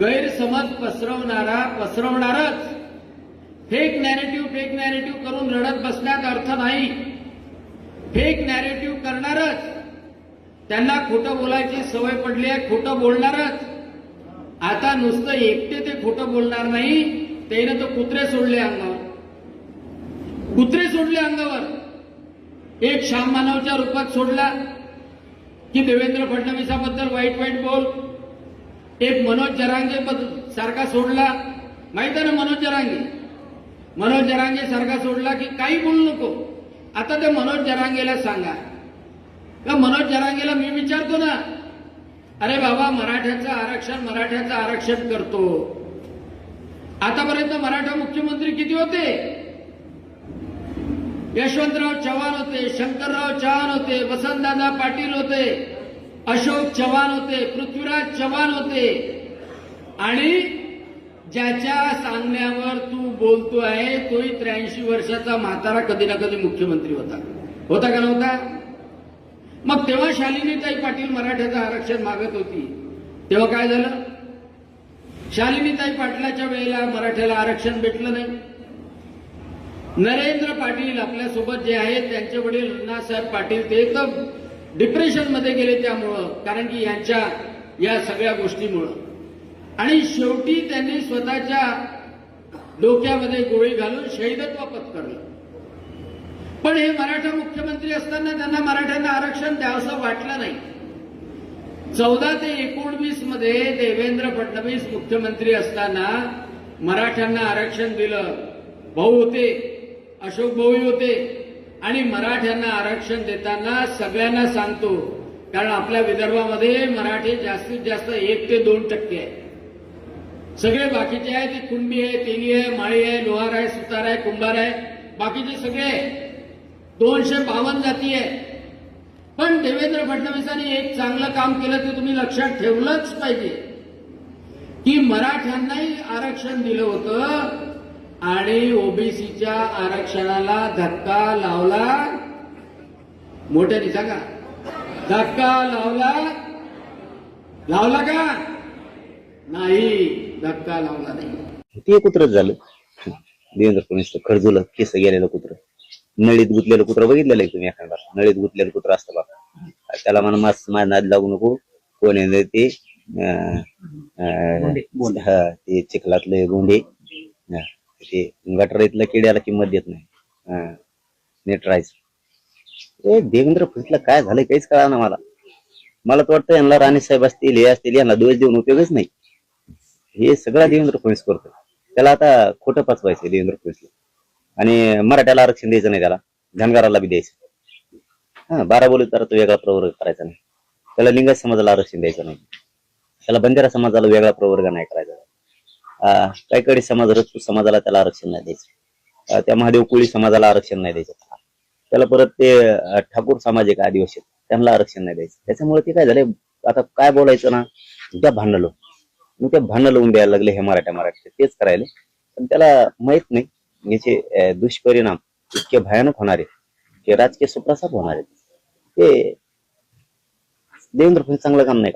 गैरसमज पसरवणारा पसरवणारच. फेक नॅरेटिव्ह फेक नॅरेटिव्ह करून रडत बसण्यात अर्थ नाही. फेक नॅरेटिव्ह करणारच. त्यांना खोटं बोलायची सवय पडली आहे खोटं बोलणारच. आता नुसतं एकटे ते खोटं बोलणार नाही त्याने तर कुत्रे सोडले अंगावर. कुत्रे सोडले अंगावर. एक श्याम मानवच्या रूपात सोडला. की देवेंद्र फडणवीसाबद्दल वाईट वाईट बोल. एक मनोज जरांगे सारखा सोडला. माहीत आहे ना मनोज जरांगे? मनोज जरांगे सारखा सोडला की काही बोलू नको. आता ते मनोज जरांगेला सांगा. का मनोज जरांगेला मी विचारतो ना अरे बाबा मराठ्याचं आरक्षण मराठ्याचं आरक्षण करतो. आतापर्यंत मराठा मुख्यमंत्री किती होते? यशवंतराव चव्हाण होते शंकरराव चव्हाण होते वसंतदादा पाटील होते. अशोक चव्हाण होते पृथ्वीराज चव्हाण होते. आणि ज्याच्या सांगण्यावर तू बोलतो आहे तोही त्र्याऐंशी वर्षाचा म्हातारा कधी ना कधी मुख्यमंत्री होता. होता का नव्हता? मग तेव्हा शालिनीताई पाटील मराठ्याचं आरक्षण मागत होती. तेव्हा काय झालं? शालिनीताई पाटलाच्या वेळेला मराठ्याला आरक्षण भेटलं नाही. नरेंद्र पाटील आपल्यासोबत जे आहेत त्यांचे वडील अण्णासाहेब पाटील ते तर डिप्रेशनमध्ये गेले त्यामुळं कारण की यांच्या या सगळ्या गोष्टीमुळं. आणि शेवटी त्यांनी स्वतःच्या डोक्यामध्ये गोळी घालून शहीदत्व पत्करलं. पण हे मराठा मुख्यमंत्री असताना त्यांना मराठ्यांना आरक्षण द्यावंसं वाटलं नाही. चौदा ते एकोणवीसमध्ये देवेंद्र फडणवीस मुख्यमंत्री असताना मराठ्यांना आरक्षण दिलं. भाऊ होते अशोक भाऊ होते आणि मराठ्यांना आरक्षण देताना सगळ्यांना सांगतो कारण आपल्या विदर्भामध्ये मराठी जास्तीत जास्त एक ते दोन टक्के आहे सगळे बाकीचे आहे ते कुंडी आहे तेली आहे माळी आहे लोहार आहे सुतार आहे कुंभार आहे बाकीचे सगळे दोनशे बावन्न जाती आहे पण देवेंद्र फडणवीसांनी एक चांगलं काम केलं ते तुम्ही लक्षात ठेवलंच पाहिजे. की मराठ्यांनाही आरक्षण दिलं होतं आणि ओबीसीच्या आरक्षणाला धक्का लावला. मोठ्याने सांगा. धक्का लावला. लावला का? नाही धक्का लावला नाही. ते कुत्रच झालं. देवेंद्र फडणवीस खरजुलं केस गेलेलं कुत्र. नळीत गुतलेलं कुत्र बघितलेलं आहे तुम्ही एखादा नळीत गुतलेलं कुत्र असतं बा त्याला म्हणा मास माझ्या नाद लागू नको. कोण ते? हा, ते चिखलातले गोंडे. हा, गटर इथलं किड्याला किंमत देत नाही. हा, नीट राहायचं ए देवेंद्र फडणवीसला काय झालंय काहीच कळा ना मला. मला तर वाटतं यांना राणे साहेब असतील हे असतील यांना दोष देऊन उपयोगच नाही. हे सगळं देवेंद्र फडणवीस करतो त्याला आता खोटं पचवायचं देवेंद्र फडणवीसला. आणि मराठ्याला आरक्षण द्यायचं नाही त्याला. धनगराला बी द्यायचं. हा बारा बोलत तर तो वेगळा प्रवर्ग करायचा नाही. त्याला लिंगायत समाजाला आरक्षण द्यायचं नाही. त्याला बंजारा समाजाला वेगळा प्रवर्ग नाही करायचा. अं, काहीकडे समाज रजपूत समाजाला त्याला आरक्षण नाही द्यायचं. त्या महादेव कोळी समाजाला आरक्षण नाही द्यायचं. त्याला परत ते ठाकूर सामाजिक आदिवासी त्यांना आरक्षण नाही द्यायचं. त्याच्यामुळे ते काय झालंय आता काय बोलायचं ना त्या भांडलो मग ते भांडण लावून द्यायला लागले हे मराठ्या मराठी तेच करायले. पण त्याला माहीत नाही याचे दुष्परिणाम इतके भयानक होणार आहे की राजकीय सुप्रसाद होणार आहेत. ते देवेंद्र फडणवीस चांगलं काम नाही